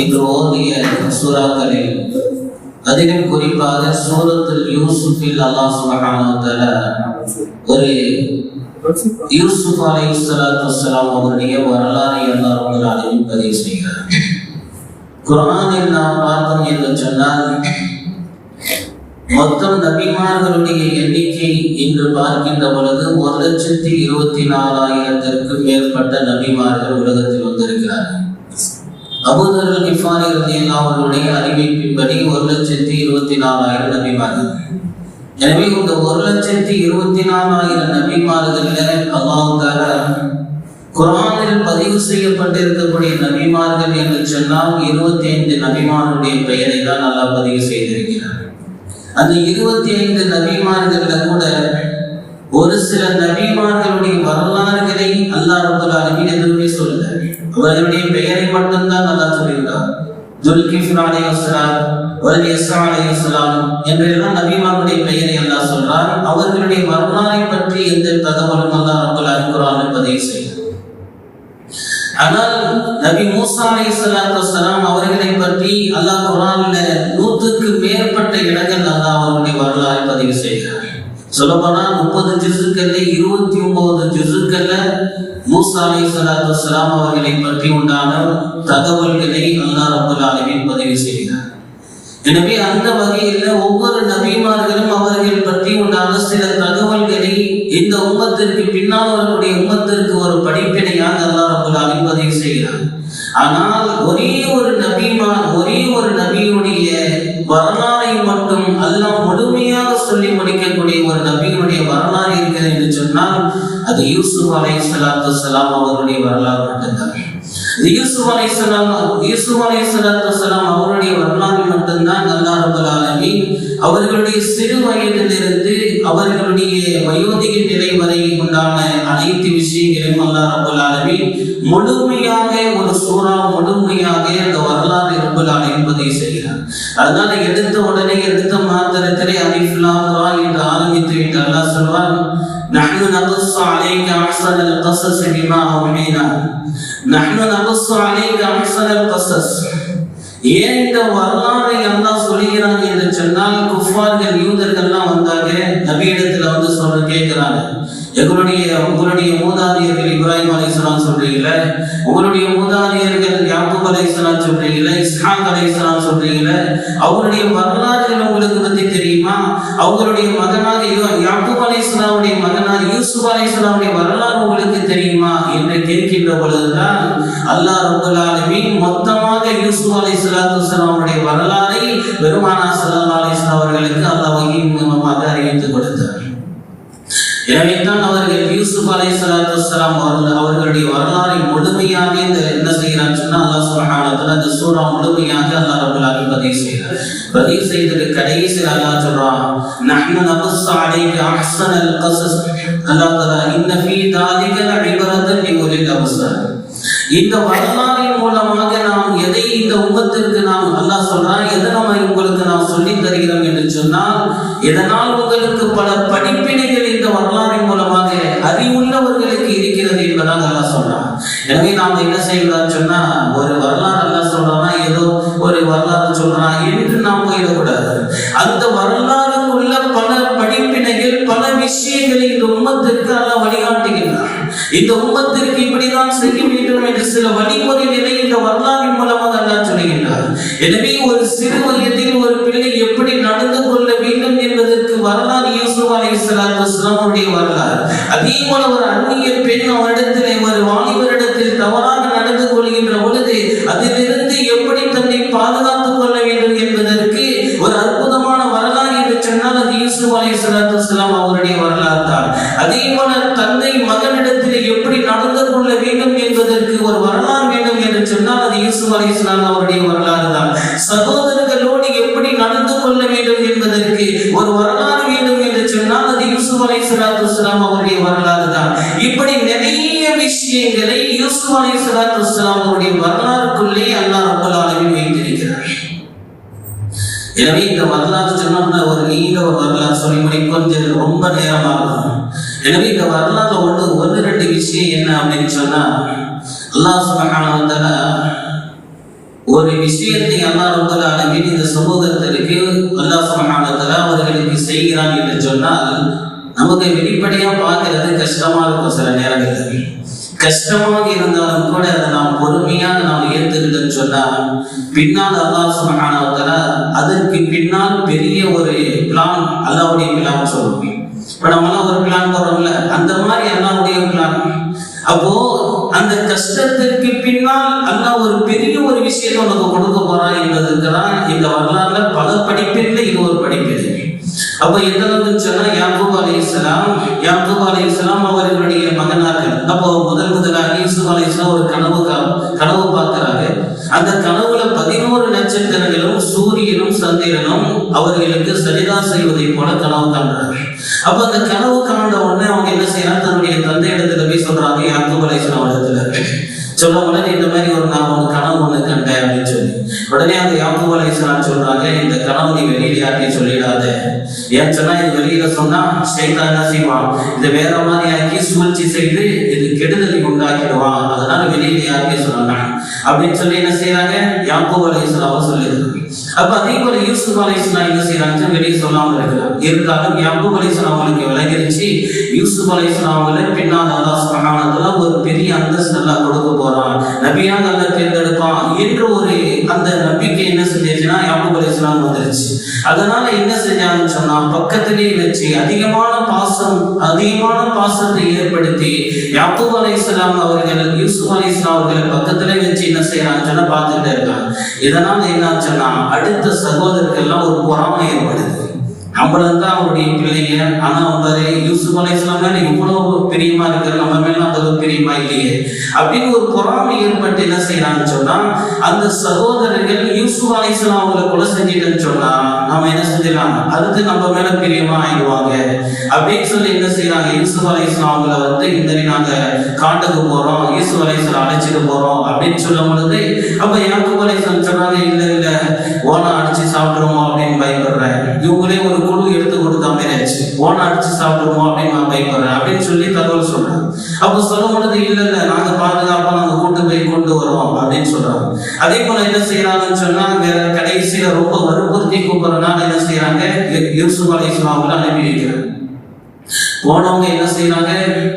இன்று ஓதிய சூறாக்களில் அதிலும் குறிப்பாக சூரத்துல் யூசுஃபில் அல்லாஹ் சுப்ஹானஹு ஒரு யூசுப் அலைஹிஸ்ஸலாத்து வஸ்ஸலாம் அவருடைய வரலாறை அல்லாஹ் ரப்பல் ஆலமீன் பதிவு செய்கிறார். குரானில் நாம் பார்த்தோம் என்று சொன்னால் மொத்தம் நபிமார்களுடைய எண்ணிக்கை இன்று பார்க்கின்ற பொழுது ஒரு லட்சத்தி இருபத்தி நாலாயிரத்திற்கும் மேற்பட்ட நபிமார்கள் உலகத்தில் வந்திருக்கிறார்கள். அபூதர்கள் கிஃபாரி ரலியல்லாஹு அவர்களுடைய அறிவிப்பின்படி ஒரு லட்சத்தி இருபத்தி நாலாயிரம் நபிமார்கள். எனவே இந்த ஒரு லட்சத்தி இருபத்தி நாலாயிரம் நபிமார்கள் அல்லாவுக்காக குரானில் பதிவு செய்யப்பட்டிருக்கக்கூடிய நபிமார்கள் என்று சொன்னால் இருபத்தி ஐந்து நபிமாருடைய பெயரை தான் நல்லா பதிவு செய்திருக்கிறார் அந்த இருபத்தி ஐந்து நபிமார்கள்ல கூட ஒரு சில நபிமார்களுடைய வரலாறுகளை அல்லாஹ் ரபுல் அலமின் எதுவுமே சொல்லுகிறார்கள் அவர்களுடைய பெயரை மட்டும்தான் நல்லா சொல்லியிருந்தார் துல்கிஃபர் அலைஹிஸ்ஸலாம் வல் யஸ்ஸா அலைஹிஸ்ஸலாம் என்றெல்லாம் நபிமாருடைய பெயரை அல்லாஹ் சொல்றார் அவர்களுடைய வரலாறை பற்றி எந்த தகவலும் அல்லாஹ் ரபுல் ஆலமீன் பதிவு செய்தார் ஆனால் நபி மூசா அலைஹிஸ்ஸலாத்து வஸ்ஸலாம் அவர்களை பற்றி அல்லாஹ் குரான்ல நூற்றுக்கு மேற்பட்ட இடங்கள் அல்லாஹ் அவருடைய வரலாறு பதிவு செய்கிறார் சொல்லப்போனா முப்பது ஜிசுக்கல்ல இருபத்தி ஒன்பது ஜிசுக்கல்ல மூசா சலாத்து வஸ்ஸலாம் அவர்களை பற்றி உண்டான தகவல்களை அல்லாஹ் ரப்பல் ஆலமீன் பதிவு செய்கிறார். எனவே அந்த வகையில் ஒவ்வொரு நபிமார்களும் அவர்கள் பற்றி உண்டான சில தகவல்களை இந்த உம்மத்திற்கு பின்னால் வரக்கூடிய உம்மத்திற்கு ஒரு படிப்பினையாக அல்லாஹ் ரபுல் ஆலமீன் பதிவு செய்கிறார். ஆனால் ஒரே ஒரு நபி அது யூசுப் அலை சலாத்து சலாம் அவருடைய வரலாறு மட்டும்தான். யூசுப் அலை சலாம் யூசுப் அலை சலாத்து சலாம் அவருடைய வரலாறு மட்டும்தான் நல்லா ரப்பல் அவர்களுடைய சிறு வயதிலிருந்து அவர்களுடைய வயோதிக நிலை வரை உண்டான அனைத்து விஷயங்களும் அல்லாஹ் ரப்பல் முழுமையாக ஒரு சூறா முழுமையாக அந்த வரலாறு ரப்பல் என்பதை செய்கிறார். அதனால எடுத்த உடனே எடுத்த மாத்திரத்திலே அலிஃப் என்று ஆரம்பித்து விட்டு அல்லாஹ் சொல்வான் نحن نقص عليك أحسن القصص بما أوحينا نحن نقص عليك أحسن القصص ஏன் இந்த வரலாறை அல்லாஹ் சொல்லுகிறான் என்று சொன்னால் குஃபார்கள் யூதர்கள்லாம் வந்தாங்க நபியிடத்துல வந்து சொல்ற கேட்கிறாங்க எங்களுடைய உங்களுடைய மூதாதையர்கள் இப்ராஹிம் அலிஸ்லாம் சொல்றீங்கள உங்களுடைய மூதாதையர்கள் யாபூப் அலிஸ்லாம் சொல்றீங்களே இஸ்ஹாக் அலிஸ்லாம் சொல்றீங்கள அவருடைய வரலாறுகள் உங்களுக்கு பத்தி தெரியுமா? அவங்களுடைய மகனாக யாபூப் அலிஸ்லாமுடைய மகனாக யூசுப் அலிஸ்லாமுடைய வரலாறு உங்களுக்கு தெரியுமா என்று கேட்கின்ற பொழுதுதான் அல்லாஹ் உங்களாலுமே மொத்தமாக யூசுப் அலைஹிஸ்ஸலாத்து வஸலாமுடைய வரலாறை பெருமானா சல்லா அலிஸ்லாம் அவர்களுக்கு அல்லாஹ் மூலமாக அறிவித்து கொடுத்தார். எனவே அலை சலாத்து வசலாம் அவர்கள் அவர்களுடைய வரலாறை முழுமையாக இந்த என்ன செய்கிறான்னு சொன்னா அல்லாஹ் சுரஹானத்துல இந்த முழுமையாக அல்லாஹ் ரப்பல் பதிவு செய்கிறார். பதிவு செய்தது கடைசியில் அல்லாஹ் சொல்றான் நஹ்னு நபஸ் அலைக அஹ்ஸனல் கஸஸ் அல்லாஹ் தஆலா இன்ன ஃபீ தாலிக லஇபரத்தன் லிஉலில் அப்சார் இந்த வரலாறின் மூலமாக நாம் எதை இந்த உம்மத்திற்கு நாம் அல்லாஹ் சொல்றான் எதை நம்ம உங்களுக்கு நாம் சொல்லி தருகிறோம் என்று சொன்னால் இதனால் உங்களுக்கு பல படிப்பினைகள் இந்த வரலாறின் மூலமாக அறிவுள்ளவர்களுக்கு இருக்கிறது என்பதாக அல்லாஹ் சொல்றான் எனவே நாம் என்ன செய்யலாம் சொன்னா ஒரு வரலாறு அல்லாஹ் சொல்றானா ஏதோ ஒரு வரலாறு சொல்றான் என்று நாம் போயிடக்கூடாது. அந்த வரலாறுக்குள்ள பல படிப்பினைகள் பல விஷயங்களை இந்த உம்மத்திற்கு அல்ல வழிகாட்டுகின்றான். இந்த உம்மத்திற்கு இப்படிதான் செய்ய வேண்டும் என்று சில வழிமுறைகளை இந்த வரலாறின் மூலமாக அல்லாஹ் சொல்லுகின்றார் எனவே ஒரு சிறு வயதில் சலாத்து அலைஹிஸ்ஸலாத்து வரலாறு. அதே போல ஒரு அந்நிய பெண் அவரிடத்திலே அலி அலைஹிஸ்ஸலாத்து வஸலாம் அவருடைய வரலாறுக்குள்ளே அல்லாஹ் ரப்பல் வைத்திருக்கிறார். எனவே இந்த வரலாறு சொன்னோம்னா ஒரு நீண்ட ஒரு வரலாறு சொல்லி முடிப்பது கொஞ்சம் ரொம்ப நேரமாகும் எனவே இந்த வரலாறு ஒன்று ஒன்று ரெண்டு விஷயம் என்ன அப்படின்னு சொன்னா அல்லாஹ் சுப்ஹானஹு ஒரு விஷயத்தை அல்லா ரப்பல் ஆலமீன் இந்த சமூகத்திற்கு அல்லாஹ் சுப்ஹானஹு அவர்களுக்கு செய்கிறான் என்று சொன்னால் நமக்கு வெளிப்படையா பார்க்கறது கஷ்டமா இருக்கும் சில நேரங்களில். கஷ்டமாக இருந்தாலும் கூட அதை நாம் பொறுமையாக நாம் ஏற்றுக்கிட்டோம்னு சொன்னால் பின்னால் அல்லாஹ் சுப்ஹானஹு அதற்கு பின்னால் பெரிய ஒரு பிளான் அல்லாவுடைய பிளான் சொல்லுவோம் இப்ப நம்மளாம் ஒரு பிளான் போறோம்ல அந்த மாதிரி அல்லாவுடைய பிளான் அப்போ அந்த கஷ்டத்திற்கு பின்னால் அல்லாஹ் ஒரு பெரிய ஒரு விஷயத்தை உனக்கு கொடுக்க போறான் என்பதற்கு தான் இந்த வரலாறுல பல படிப்பில் இது ஒரு படிப்பில் அப்ப எந்த அளவுக்கு சொன்னா யாபூப் அலி இஸ்லாம் யாபூப் அலி இஸ்லாம் அவர்களுக்கு சரிதான் செய்வதை போல கனவு காண்றாங்க அப்ப அந்த கனவு காண்ட உடனே அவங்க என்ன செய்யறாங்க? தன்னுடைய தந்தை இடத்துல போய் சொல்றாங்க யாக்கூப் அலை சொல்ல உடனே இந்த மாதிரி ஒரு நான் ஒரு கனவு ஒண்ணு கண்டேன் அப்படின்னு சொல்லி. உடனே அந்த யாக்கூப் சொல்றாங்க. இந்த கனவு நீ வெளியில யார்ட்டையும் சொல்லிடாத. ஏன் சொன்னா இது வெளியில சொன்னா ஷைத்தான் என்ன செய்வான்? இதை வேற மாதிரி ஆக்கி சூழ்ச்சி செய்து இது கெடுதலை உண்டாக்கிடுவான். அதனால வெளியில யார்ட்டையும் சொன்னாங்க அப்படின்னு சொல்லி என்ன செய்யறாங்க யாக்கூப் அலைஹிஸ்ஸலாம் சொல்லிடுறாங்க. அப்ப அதே போல யூசுப் அலைஹிஸ்ஸலாம் என்ன செய்யறாங்க வெளியே சொல்லாம இருக்கிறாங்க. இருந்தாலும் யாக்கூப் அலைஹிஸ்ஸலாம் அவங்களுக்கு விலகிருச்சு யூசுப் அலைஹிஸ்ஸலாம் அவங்களை பின்னால் அல்லாஹ் சுப்ஹானஹு ஒரு பெரிய அந்தஸ்து நல்லா கொடுக்க போறான். நபியாக அல்லாஹ் தேர்ந்தெடுப்பான் என்ற ஒரு அந்த நபி யாக்கூப் வந்துருச்சு. அதனால என்ன செஞ்சாங்கன்னு சொன்னா பக்கத்திலே வச்சு அதிகமான பாசம் அதிகமான பாசத்தை ஏற்படுத்தி யாக்கூப் இஸ்லாம் அவர்கள் யூசுப் அலைஹிஸ்ஸலாம் அவர்களை பக்கத்திலே வச்சு என்ன செய்யறாங்கன்னு சொன்னா பார்த்துட்டே இருக்காங்க. இதனால என்ன சொன்னா அடுத்த சகோதரர்கள் எல்லாம் ஒரு பொறாமை ஏற்படுது. நம்மளும் தான் அவருடைய பிள்ளைங்க ஆனா வந்தாரு யூசுப் அலை இஸ்லாம் மேல இவ்வளவு பிரியமா இருக்கிற நம்ம மேல அந்த அளவுக்கு பிரியமா இல்லையே. அப்படின்னு ஒரு பொறாமை ஏற்பட்டு என்ன செய்யறாங்கன்னு சொன்னா அந்த சகோதரர்கள் யூசுப் அலை இஸ்லாம் அவங்களை கொலை செஞ்சிட்டேன்னு சொன்னா நாம என்ன செஞ்சிடலாம்? அடுத்து நம்ம மேல பிரியமா ஆயிடுவாங்க. அப்படின்னு சொல்லி என்ன செய்யறாங்க? யூசுப் அலை இஸ்லாம் அவங்கள வந்து இந்த மாதிரி நாங்க காட்டுக்கு போறோம் யூசுப் அலை இஸ்லாம் அழைச்சிட்டு போறோம் அப்படின்னு சொல்லும் பொழுது அப்ப யாக்கு அலை இஸ்லாம் சொன்னாங்க இல்ல இல்ல ஓனா அடிச்சு சாப்பிடுவோம் அப்படின்னு பயப்படுறேன் இவங்களே ஒரு குழு எடுத்து கொடுத்த மாதிரி ஆச்சு ஓனா அடிச்சு சாப்பிடுவோம் அப்படின்னு நான் பயப்படுறேன். அப்படின்னு சொல்லி தகவல் சொல்றாங்க. அப்ப சொல்லும் பொழுது இல்ல இல்ல நாங்க பாதுகாப்பா நாங்க கூட்டு போய் கொண்டு வரோம் அப்படின்னு சொல்றாங்க. அதே போல என்ன செய்யறாங்கன்னு சொன்னா வேற கடைசியில ரொம்ப வற்புறுத்தி கூப்பிடுறதுனால என்ன செய்யறாங்க யூசுப் அலி இஸ்லாமங்களை அனுப்பி வைக்கிறாங்க. போனவங்க என்ன செய்யறாங்க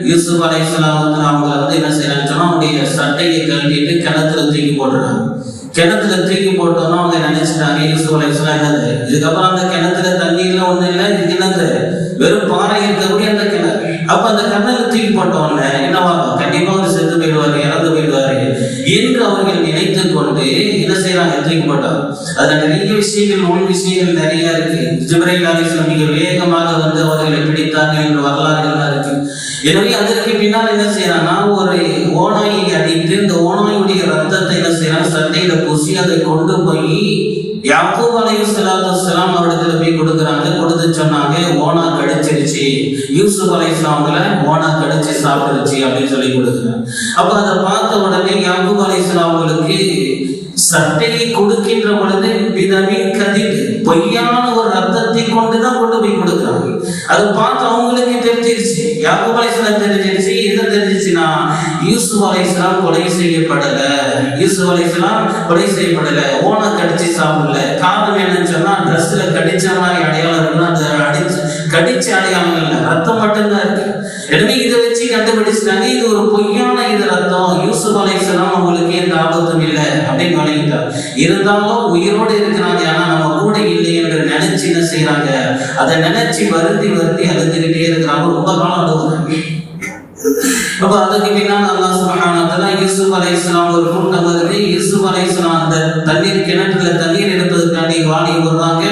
யூசுப் அலைஹிஸ்ஸலாம் வந்து அவங்க வந்து என்ன செய்யறாங்கன்னு சொன்னா அவங்களுடைய சட்டையை கழட்டிட்டு கிணத்துல தூக்கி போடுறாங்க கிணத்துல தூக்கி போட்டோம்னா அவங்க நினைச்சிட்டாங்க? யூசுப் அலைஹிஸ்ஸலாம் என்னது? இதுக்கப்புறம் அந்த கிணத்துல தண்ணீர்ல ஒண்ணு இல்லை இது என்னது? வெறும் பாறை இருக்கக்கூடிய அந்த கிணறு. அப்ப அந்த கிணத்துல தூக்கி போட்டோம்ல என்னவாகும் கண்டிப்பா அவர் செத்து போயிடுவாரு இறந்து போயிடுவாரு என்று அவர்கள் நினைத்து கொண்டு என்ன செய்யறாங்க தூக்கி போட்டாங்க. அதுல நிறைய விஷயங்கள் உள் விஷயங்கள் நிறைய இருக்கு. ஜிப்ரைல் அலிஸ்லாம் மிக வேகமாக வந்து அவர்களை பிடித்தார்கள் என்று வரலாறுகள்லாம் இருக்கு. எனவே அதற்கு பின்னால் என்ன செய்ய அதை கொண்டு போய் யாக்கூப் அலைஹி சலாத்து சலாம் அவரிடத்துல போய் கொடுக்குறாங்க. கொடுத்து சொன்னாங்க ஓனா கடிச்சிருச்சு. யூசுப் அலை அலைஹிஸ்ஸலாம்ல ஓனா கடிச்சு சாப்பிடுச்சு அப்படின்னு சொல்லி கொடுக்குறாங்க. அப்ப அதை பார்த்த உடனே யாக்கூப் அலை அவங்களுக்கு சட்டையை கொடுக்கின்ற பொழுது பிதமின் கதிர் பொய்யான ஒரு ரத்தத்தை கொண்டுதான் கொண்டு போய் கொடுக்குறாங்க. அது பார்த்து அவங்களுக்கு தெரிஞ்சிருச்சு. யாக்கூப் அலைஹிஸ்ஸலாம் தெரிஞ்சிருச்சு? யூசுப் அலைசலாம் கொலை செய்யப்படல. யூசுப் அலைசலாம் கொலை செய்யப்படல. ஓனை கடிச்சு சாப்பிடல. காரணம் என்னன்னு சொன்னா ட்ரெஸ்ல கடிச்ச மாதிரி அடையாளம் இருக்குன்னா அந்த அடிச்சு கடிச்ச அடையாளம் இல்லை ரத்தம் மட்டும்தான் இருக்கு. எனவே இதை வச்சு கண்டுபிடிச்சிட்டாங்க. இது ஒரு பொய்யான இது ரத்தம். யூசுப் அலைசலாம் அவங்களுக்கு எந்த ஆபத்தும் இல்லை? அப்படின்னு வழங்கிட்டார் இருந்தாலும் உயிரோடு இருக்கிறாங்க. ஆனா நம்ம கூட இல்லை என்று நினைச்சு என்ன செய்யறாங்க அதை நினைச்சு வருத்தி வருத்தி அழுதுகிட்டே இருக்கிறாங்க ரொம்ப காலம் அழுகுறாங்க. அப்ப அதுக்கு பின்னால் அல்லாஹ் சுப்ஹானஹு யூசுப் அலைஹிஸ்ஸலாம் ஒரு கூட்டம் வருது யூசுப் அலைஹிஸ்ஸலாம் அந்த தண்ணீர் கிணற்றுல தண்ணீர் எடுப்பதற்காண்டி வாளி வருவாங்க.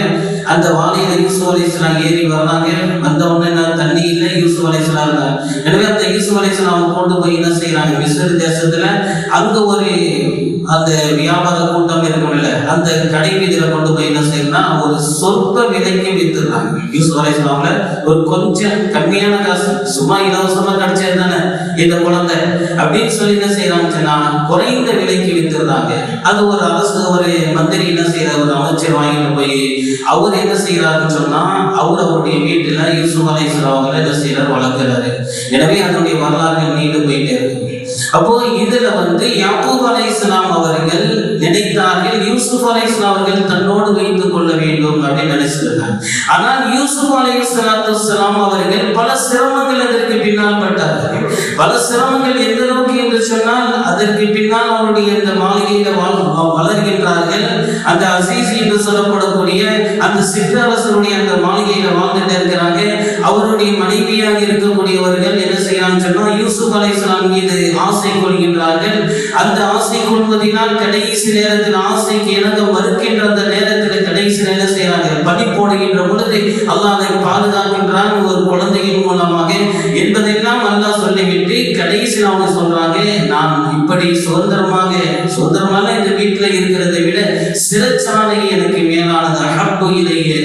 அந்த வாளியில யூசுப் அலைஹிஸ்ஸலாம் ஏறி வர்றாங்க. வந்த உடனே தண்ணி இல்லை யூசுப் அலைஹிஸ்ஸலாம் எனவே அந்த யூசுப் அலைஹிஸ்ஸலாம் கொண்டு போய் என்ன செய்யறாங்க? மிஸ்ர் தேசத்துல அங்க ஒரு அந்த வியாபார கூட்டம் இருக்கும்ல அந்த கடை வீதியில கொண்டு போய் என்ன செய்யணும்னா ஒரு சொற்ப விலைக்கு வித்துறாங்க யூசுப் அலைஹிஸ்ஸலாம்ல ஒரு கொஞ்சம் கம்மியான காசு சும்மா இலவசமா கிடைச்சது தானே இந்த குழந்தை அப்படின்னு சொல்லி என்ன செய்யறாங்கன்னா குறைந்த விலைக்கு வித்துறாங்க அது ஒரு அரசு ஒரு மந்திரி என்ன செய்யற ஒரு அமைச்சர் வாங்கிட்டு போய் அவர் என்ன செய்யறாருன்னு சொன்னா அவர் அவருடைய வீட்டுல யூசுப் அலைஹிஸ்ஸலாம் அவங்கள என்ன செய்யறாரு? வளர்க்கிறாரு. எனவே அதனுடைய வரலாறு நீண்டு போயிட்டே இருக்கு. அப்போ இதுல வந்து யாக்கூப் இஸ்லாம் அவர்கள் நினைத்தார்கள் யூசுப் அலைஹிஸ்ஸலாம் அவர்கள் தன்னோடு வைத்துக் கொள்ள வேண்டும். அப்படின்னு நினைச்சிருந்தாங்க ஆனால் யூசுப் அலைஹிஸ்ஸலாம் அவர்கள் பல சிரமங்கள் அதற்கு பின்னால் பட்டார்கள். பல சிரமங்கள் எந்த அளவுக்கு என்று சொன்னால் அதற்கு பின்னால் அவருடைய இந்த மாளிகையில வாழ் வளர்கின்றார்கள். அந்த அசீசி என்று சொல்லப்படக்கூடிய அந்த சிற்றரசருடைய அந்த மாளிகையில வாழ்ந்துட்டு இருக்கிறாங்க. அவருடைய மனைவியாக இருக்கக்கூடியவர்கள் என்ன செய்யறாங்க சொன்னா யூசுப் அலைஹிஸ்ஸலாம் மீது ஆசை கொள்கின்றார்கள். அந்த ஆசை கொள்வதனால் கடைசி நேரத்தில் ஆசைக்கு இணங்க மறுக்கின்ற அந்த நேரத்தில் கடைசி நேரத்தில் செய்கிறார்கள். பணி போடுகின்ற பொழுது அல்லாஹ் அதை பாதுகாக்கின்றான் ஒரு குழந்தையின் மூலமாக. என்பதெல்லாம் அல்லாஹ் சொல்லிவிட்டு கடைசியில் அவங்க சொல்றாங்க நான் இப்படி சுதந்திரமாக சுதந்திரமான இந்த வீட்டுல இருக்கிறதை விட சிறந்த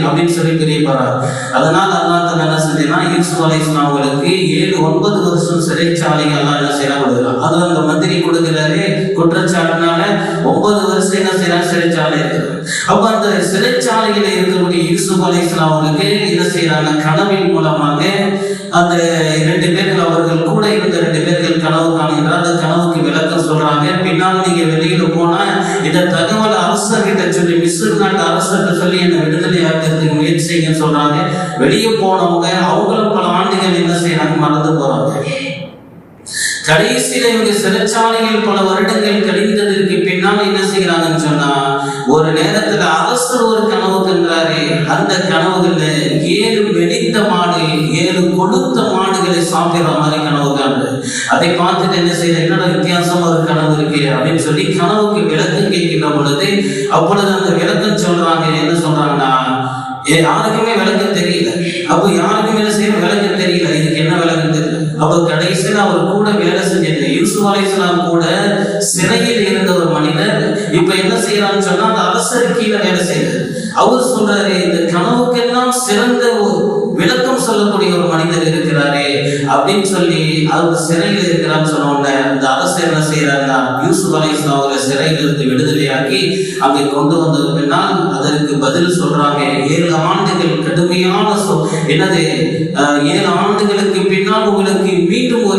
அப்படின்னு சொல்லி பிரியப்படுறார் அதனால் அல்லா தஆலா என்ன செஞ்சா யூசுப் அலைஹிஸ்ஸலாம் அவங்களுக்கு ஏழு ஒன்பது வருஷம் சிறைச்சாலை அல்லாஹ் என்ன செய்யலாம் கொடுக்குறான். அது அந்த மந்திரி கொடுக்கிறாரு குற்றச்சாட்டுனால ஒன்பது வருஷம் என்ன செய்யறான் சிறைச்சாலை இருக்குது. அப்ப அந்த சிறைச்சாலையில இருக்கக்கூடிய யூசுப் அலைஹிஸ்ஸலாம் அவங்களுக்கு என்ன செய்யறாங்க கனவின் மூலமாக அந்த இரண்டு பேர்கள் அவர்கள் கூட இருந்த ரெண்டு பேர்கள் கனவு காணுகிறார் அந்த கனவுக்கு விளக்கம் சொல்றாங்க. பின்னால் நீங்க வெளியில இந்த தகவல் அரசர்கிட்ட சொல்லி மிஸ்ர் நாட்டு அரசர்கிட்ட சொல்லி என்னை விடுதலை ஆக்கிறதுக்கு முயற்சி செய்யுங்கன்னு சொல்றாங்க. வெளியே போனவங்க அவங்களும் பல ஆண்டுகள் என்ன செய்யறாங்க மறந்து போறாங்க. கடைசியில இவங்க சிறைச்சாலையில் பல வருடங்கள் கழிந்ததற்கு பின்னால் என்ன செய்யறாங்கன்னு சொன்னா ஒரு நேரத்துல அரசர் ஒரு கனவு கண்டாரு அந்த கனவுகள்ல ஏழு வெடித்த மாடு ஏழு கொடுத்த மாடுகளை சாப்பிடுற மாதிரி கனவு அதை பார்த்துட்டு என்ன செய்யற என்னடா வித்தியாசமா ஒரு கனவு இருக்கு? அப்படின்னு சொல்லி கனவுக்கு விளக்கம் கேட்கின்ற பொழுது அப்பொழுது அந்த விளக்கம் சொல்றாங்க என்ன சொல்றாங்கன்னா ஏ யாருக்குமே விளக்கம் தெரியல. அப்போ யாருக்குமே என்ன செய்ய விளக்கம் தெரியல. இதுக்கு என்ன விளக்கம் தெரியல? அப்போ கடைசியில் அவர் கூட வேலை செஞ்சது யூசுப் அலைஹிஸ்ஸலாம் கூட சிறையில் இருந்த ஒரு மனிதர் இப்ப என்ன செய்யறான்னு சொன்னா அந்த அரசர் கீழே வேலை செய்யுது அவர் சொல்றாரு இந்த கனவுக்கெல்லாம் சிறந்த விளக்கம் சொல்லக்கூடிய ஒரு மனிதர் இருக்கிறாரே அப்படின்னு சொல்லி அவர் சிறையில் இருக்கிறான்னு சொன்ன உடனே அந்த அரசர் என்ன செய்யறாருன்னா யூசுப் அலைஹிஸ்ஸலாம் அவரை சிறையில் இருந்து விடுதலையாக்கி அங்கே கொண்டு வந்தது பின்னால் அதற்கு பதில் சொல்றாங்க. ஏழு ஆண்டுகள் கடுமையான என்னது? ஏழு ஆண்டுகளுக்கு பின்னால் உங்களுக்கு மீண்டும் ஒரு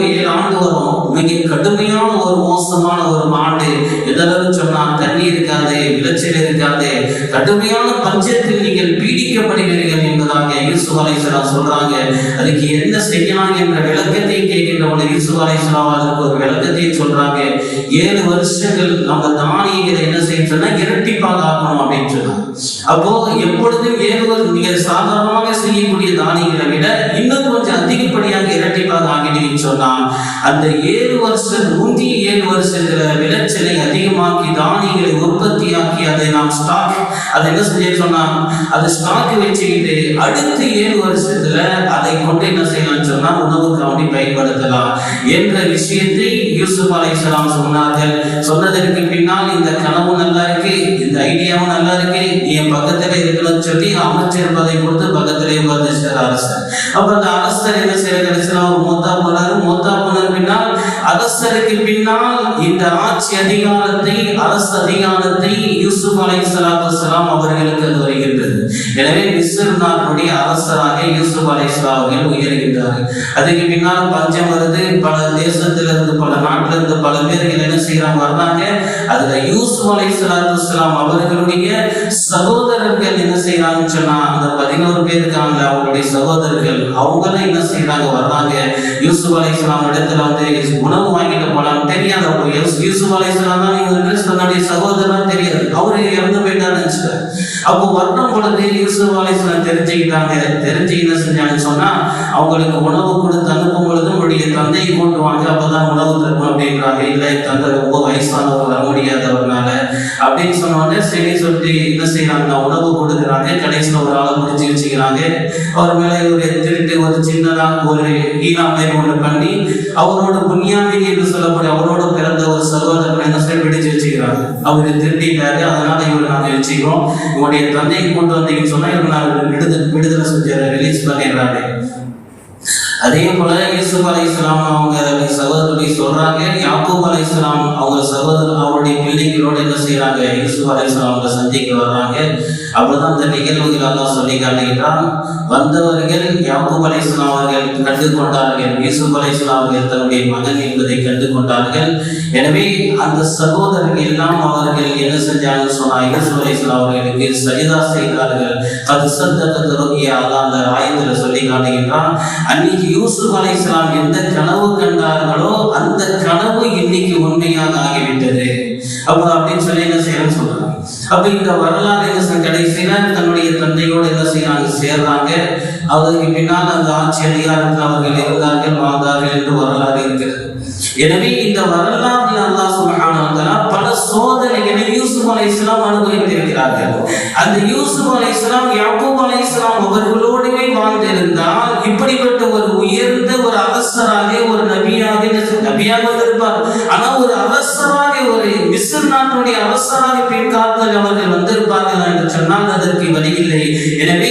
கடுமையான ஒரு மோசமான ஒரு மாடு. எதாவது சொன்னா தண்ணி இருக்காது விளைச்சல் இருக்காது. கடுமையான பஞ்சத்தில் நீங்கள் பீடிக்கப்படுவீர்கள் என்பதாக இசுவாலேஸ்வரா சொல்றாங்க. அதுக்கு என்ன செய்யலாம் என்ற விளக்கத்தை கேட்கின்ற பொழுது யூசுப் அதற்கு ஒரு விளக்கத்தையும் சொல்றாங்க. ஏழு வருஷங்கள் அவங்க தானியங்களை என்ன செய்யணும்னா இரட்டிப்பாக ஆக்கணும் அப்படின்னு சொன்னாங்க. அப்போ எப்பொழுதும் ஏழு நீங்கள் சாதாரணமாக செய்யக்கூடிய தானியங்களை விட இன்னும் கொஞ்சம் அதிகப்படியாக இரட்டிப்பாக ஆகிட்டீங்கன்னு சொன்னா அந்த ஏழு வருஷம் நூத்தி ஏழு வருஷத்துல விளைச்சலை அதிகமாக்கி தானியங்களை உற்பத்தியாக்கி அதை நாம் ஸ்டாக் அதை என்ன செய்ய சொன்னான்? அதை ஸ்டாக் வச்சுக்கிட்டு அடுத்த ஏழு வருஷத்துல அதை கொண்டு என்ன செய்யலாம்னு சொன்னா உணவுக்கு அப்படி பயன்படுத்தலாம் என்ற விஷயத்தை யூசுப் அலைஹிஸ்ஸலாம் சொன்னார்கள். சொன்னதற்கு பின்னால் இந்த கனவு நல்லா இருக்கு இந்த ஐடியாவும் நல்லா இருக்கு நீ என் பக்கத்துல இருக்கணும்னு சொல்லி அமைச்சர் பதவி கொடுத்து பக்கத்திலே உட்கார்ந்துச்சார் அரசர் அப்ப அந்த அரசர் என்ன செய்ய கிடைச்சா ஒரு மூத்தா போனாரு மூத்தா போனது பின்னால் அரசருக்கு பின்னால் இந்த ஆட்சி அதிகாரத்தை அரசு அதிகாரத்தை யூசுப் அலை சலாத்து அவர்களுக்கு அது வருகின்றது எனவே மிஸ்ர் நாட்டுடைய அரசராக யூசுப் அலை அவர்கள் உயர்கின்றார்கள். அதுக்கு பின்னால் பஞ்சம் வருது. பல தேசத்திலிருந்து பல நாட்டில இருந்து பல பேர்கள் என்ன செய்யறாங்க? வர்றாங்க. அதுல யூசுப் அலை இஸ்லாம் அவர்களுடைய சகோதரர்கள் என்ன செய்யறாங்கன்னு சொன்னா அந்த பதினோரு பேர் இருக்காங்க அவங்களுடைய சகோதரர்கள் அவங்களும் என்ன செய்யறாங்க? வர்றாங்க. யூசுப் அலைஹிஸ்ஸலாம் இடத்துல வந்து உணவு வாங்கிட்டு போலாம் தெரியாது அவங்க யூஸ்- யூசுப் அலைஹிஸ்ஸலாம் தான் இவங்க சகோதரன் தெரியாது. அவரு இறந்து போயிட்டான்னு நினைச்சுக்க அப்போ வர்ணம் பொழுது யூசுப் அலைஹிஸ்ஸலாம் தெரிஞ்சுக்கிட்டாங்க. தெரிஞ்சு என்ன செஞ்சாங்கன்னு சொன்னா அவங்களுக்கு உணவு கொடுத்து அனுப்பும் பொழுது உங்களுடைய தந்தையை கொண்டு வாங்க அப்பதான் உணவு தருவோம் அப்படின்றாங்க. இல்ல என் தந்தை ரொம்ப வயசானவர் வர முடியாதவர்னால அப்படின்னு சொன்னோடனே சரி சொல்லிட்டு என்ன செய்யறாங்க உணவு கொடுக்குறாங்க. கடைசியில் ஒரு ஆளை முடிச்சு வச்சுக்கிறாங்க. அவர் மேல ஒரு திருட்டு ஒரு சின்னதாக ஒரு ஈனாமை ஒன்று பண்ணி அவரோட புண்ணியாமினி என்று சொல்லக்கூடிய அவரோட பிறந்த ஒரு சகோதரனை என்ன சொல்லி பிடிச்சு வச்சுக்கிறாங்க. அவரு திருட்டிட்டாரு அதனால இவரை நாங்கள் வச்சுக்கிறோம். இவருடைய தந்தையை கொண்டு வந்தீங்கன்னு சொன்னா இவர் நாங்கள் விடுதலை விடுதலை செஞ்சாரு ரிலீஸ் பண்ணிடுறாங்க அதே போல யூசுப் அலை இஸ்லாம் அவங்க சகோதரி சொல்றாங்க யாக்கூப் அலை இஸ்லாம் அவங்க சகோதரர் அவருடைய பிள்ளைகளோடு என்ன செய்யறாங்க யூசுப் அலை இஸ்லாம் அவங்க சந்திக்க வர்றாங்க. அப்பதான் அந்த நிகழ்வுகள் எல்லாம் சொல்லி காட்டுகிறான் வந்தவர்கள் யாக்கூப் அலை இஸ்லாம் அவர்கள் கண்டு கொண்டார்கள் யூசுப் அலை இஸ்லாம் அவர்கள் தன்னுடைய மகன் என்பதை கண்டு கொண்டார்கள் எனவே அந்த சகோதரர்கள் எல்லாம் அவர்கள் என்ன செஞ்சாங்கன்னு சொன்னா யூசுப் அலை இஸ்லாம் அவர்களுக்கு சரிதா செய்தார்கள் அது சத்தத்தை தொடங்கிய அந்த ஆயத்தில் சொல்லி காட்டுகின்றான். அன்னைக்கு யூசுப் அலை இஸ்லாம் எந்த கனவு கண்டார்களோ அந்த கனவு இன்னைக்கு உண்மையாக ஆகிவிட்டது. அப்போ அப்படின்னு சொல்லி என்ன செய்யறேன்னு சொல்றாங்க. அப்ப இந்த வரலாறு என்ன கடைசியில தன்னுடைய தந்தையோடு என்ன செய்யறாங்க? சேர்றாங்க. அவருக்கு பின்னால் அந்த ஆட்சி அதிகாரத்தில் அவர்கள் இருந்தார்கள் வாழ்ந்தார்கள் என்று வரலாறு இருக்கிறது. எனவே இந்த வரலாறு அல்லாஹ் சுப்ஹானஹு பல சோதனைகளை யூசுப் அலைஹிஸ்ஸலாம் அனுபவித்திருக்கிறார்கள். அந்த யூசுப் அலைஹிஸ்ஸலாம் யாக்கூப் அலைஹிஸ்ஸலாம் அவர்களோடவே வாழ்ந்திருந்தால் இப்படிப்பட்ட ஒரு உயர்ந்த ஒரு அரசராக ஒரு நபியாக நபியாக இருப்பார் ஆனா ஒரு அரசராக ஒரு மிஸ்ர் நாட்டுடைய அரசராக பிற்காலத்தில் அவர்கள் வந்திருப்பார்கள் என்று சொன்னால் அதற்கு வழியில்லை எனவே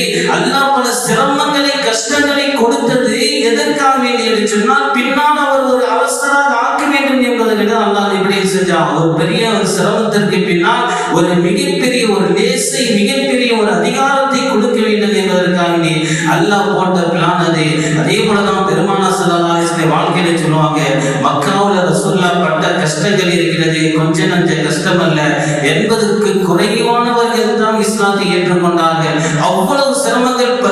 என்பதற்கு அல்லாஹ் இப்படி செஞ்சான். ஒரு பெரிய ஒரு சிரமத்திற்கு பின்னால் ஒரு மிகப்பெரிய ஒரு நேசை மிகப்பெரிய ஒரு அதிகாரத்தை கொடுக்க வேண்டும் என்பதற்காக அல்லாஹ் போட்ட பிளான் அது. அதே போல தான் பெருமானா சல்லல்லாஹு வாழ்க்கையில சொல்லுவாங்க மக்காவுல ரசூல்லா பட்ட கஷ்டங்கள் இருக்கிறது கொஞ்ச நஞ்ச கஷ்டம் அல்ல. என்பதற்கு குறைவானவர்கள் தான் இஸ்லாத்தை ஏற்றுக்கொண்டார்கள். அவ்வளவு சிரமங்கள்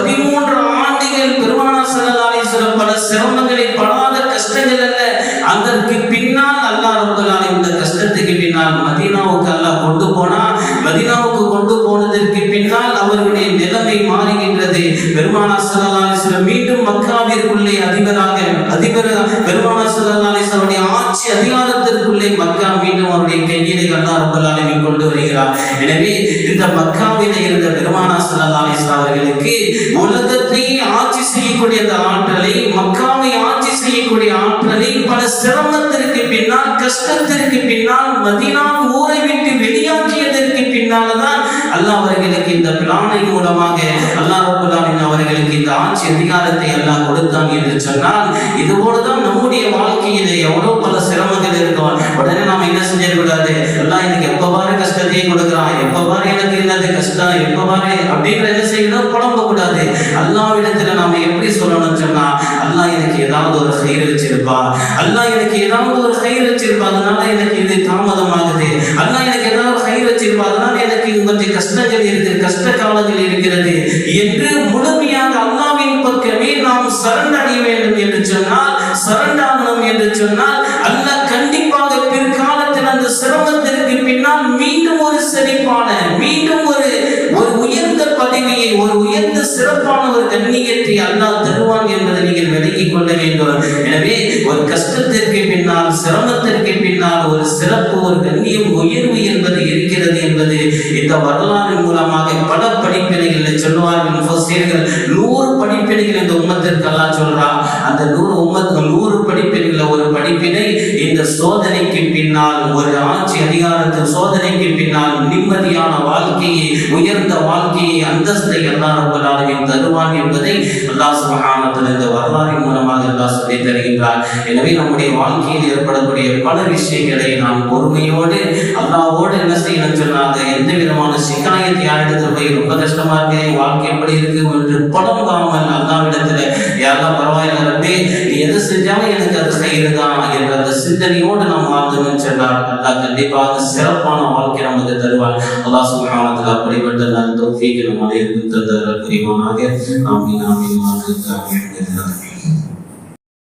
நான் மதீனாவுக்கு அல்லாஹ் கொண்டு போனா மதீனாவுக்கு கொண்டு போனதற்கு பின்னால் அவர்களுடைய நிலைமை மாறுகின்றது. பெருமானா ஸல்லல்லாஹு மீண்டும் மக்காவிற்குள்ளே அதிபராக அதிபர் பெருமானா ஸல்லல்லாஹு ஆட்சி அதிகாரத்திற்குள்ளே மக்கா மீண்டும் அவருடைய கையிலே அல்லாஹ் ரப்பல் கொண்டு வருகிறார். எனவே இந்த மக்காவிலே இருந்த பெருமானா ஸல்லல்லாஹு அவர்களுக்கு உலகத்தையே ஆட்சி செய்யக்கூடிய அந்த ஆற்றலை மக்காவை ஆட்சி செய்யக்கூடிய ஆற்றலை பல சிரமத்திற்கு பின்னால் கஷ்டத்திற்கு பின்னால் மதீனா ஊரை விட்டு வெளியாற்றியதற்கு பின்னால்தான் அல்லாஹ் அவர்களுக்கு இந்த பிளானை மூலமாக அல்லாஹ் அவர்களுக்கு இந்த ஆட்சி அதிகாரத்தை அல்லாஹ் கொடுத்தான் என்று சொன்னால் இது போலதான் நம்முடைய வாழ்க்கையிலே எவ்வளவு பல சிரமங்கள் இருக்கும் உடனே நாம என்ன செஞ்சிடக்கூடாது? எல்லாம் எனக்கு எப்ப பாரு கஷ்டத்தையும் கொடுக்குறான். எப்ப பாரு எனக்கு என்னது கஷ்டம்? எப்ப பாரு அப்படின்ற என்ன செய்யணும் புலம்ப கூடாது அல்லாவிடத்துல நாம எப்படி சொல்லணும்னு சொன்னா அல்லாஹ் எனக்கு ஏதாவது ஒரு செயல் வச்சிருப்பா அல்லாஹ் எனக்கு ஏதாவது ஒரு செயல் வச்சிருப்பா அதனால எனக்கு இது தாமதமாகுது. அல்லாஹ் எனக்கு ஏதாவது ஒரு கயிறு வச்சிருப்பா அதனால எனக்கு இது கொஞ்சம் கஷ்டங்கள் இருக்குது கஷ்ட காலங்கள் இருக்கிறது. என்று முழுமையாக அல்லாவின் பக்கமே நாம் சரணடைய வேண்டும் என்று சொன்னால் அல்லாஹ் கண்டிப்பாக பிற்காலத்தில் அந்த சிரமத்திற்கு பின்னால் மீண்டும் ஒரு செழிப்பான மீண்டும் ஒரு ஒரு உயர்ந்த பதவியை ஒரு உயர்ந்த சிறப்பான ஒரு கண்ணியத்தை அல்லாஹ் தருவான் என்பதை நீங்கள் விளங்கிக் கொள்ள வேண்டும். எனவே ஒரு கஷ்டத்திற்கு பின்னால் சிரமத்திற்கு பின்னால் ஒரு சிறப்பு ஒரு கண்ணியம் உயர்வு என்பது இருக்கிறது என்பது இந்த வரலாறு மூலமாக பல படிப்பினைகள் சொல்லுவார்கள் நூறு படிப்பினைகள் இந்த உம்மத்திற்கு அல்லாஹ் சொல்றான். நூறு உம்மத்துகள் நூறு படிப்பினைகள் ஒரு படிப்பினை இந்த சோதனைக்கு பின்னால் ஒரு ஆட்சி அதிகாரத்தின் சோதனைக்கு பின்னால் நிம்மதியான வாழ்க்கையை உயர்ந்த வாழ்க்கையை அந்தஸ்தை எல்லா ரப்பல் தருவான் என்பதை அல்லாஹ் சுப்ஹானஹு இந்த வரலாறின் மூலமாக அல்லாஹ் சொல்லி தருகின்றார். எனவே நம்முடைய வாழ்க்கையில் ஏற்படக்கூடிய பல விஷயங்களை நாம் பொறுமையோடு அல்லாவோடு என்ன செய்யணும் சொன்னாங்க எந்த விதமான சிக்காயத்தை யாரிடத்தில் போய் ரொம்ப கஷ்டமா இருக்கு வாழ்க்கை எப்படி இருக்கு என்று படம் காமல் அல்லாவிடத்தில் யாரெல்லாம் பரவாயில்ல ரப்பே. நீ எது செஞ்சாலும் எனக்கு அது செய்யறதான் என்ற அந்த சிந்தனையோடு நாம் வாழ்ந்தோம்னு சொன்னார் அல்லாஹ் கண்டிப்பாக சிறப்பான வாழ்க்கை நமக்கு தருவார் அல்லாஹ் சுகாமத்தில் அப்படிப்பட்ட நல்ல தொகுதிக்கு நம்ம அனைவருக்கும் தந்தர புரிவானாக. ஆமீன் ஆமீன். ஆமீன் ஆமீன்